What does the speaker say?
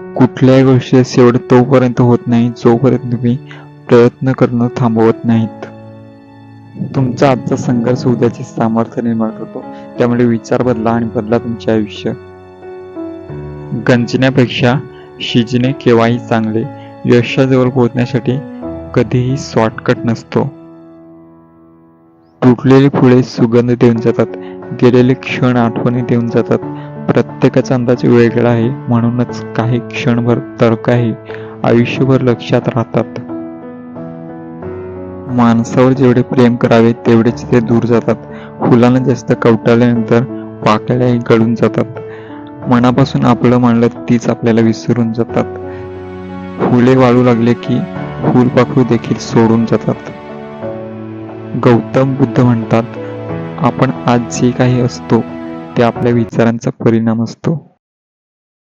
कुठल्याही गोष्टीचा शेवट तोपर्यंत होत नाही जोपर्यंत तुम्ही प्रयत्न करणं थांबवत नाहीत. तुमचा आजचा संघर्ष उद्याचे सामर्थ्य निर्माण करतो. त्यामुळे विचार बदला आणि बदला तुमचे आयुष्य. गंजण्यापेक्षा शिजणे केव्हाही चांगले. यशाजवळ पोहोचण्यासाठी कधीही शॉर्टकट नसतो. तुटलेली फुले सुगंध देऊन जातात. गेलेले क्षण आठवणी देऊन जातात. प्रत्येकाचा अंदाज वेगळा आहे. म्हणूनच काही क्षणभर तर्कही आयुष्यभर लक्षात राहतात. माणसावर जेवढे प्रेम करावे तेवढेच ते दूर जातात. फुलांना जास्त कवटाळल्यानंतर पाकळ्याही गळून जातात. मनापासून आपलं मानलं तीच आपल्याला विसरून जातात. फुले वाळू लागले की फुलपाखरू देखील सोडून जातात. गौतम बुद्ध म्हणतात आपण आज जे काही असतो ते आपल्या विचारांचा परिणाम असतो.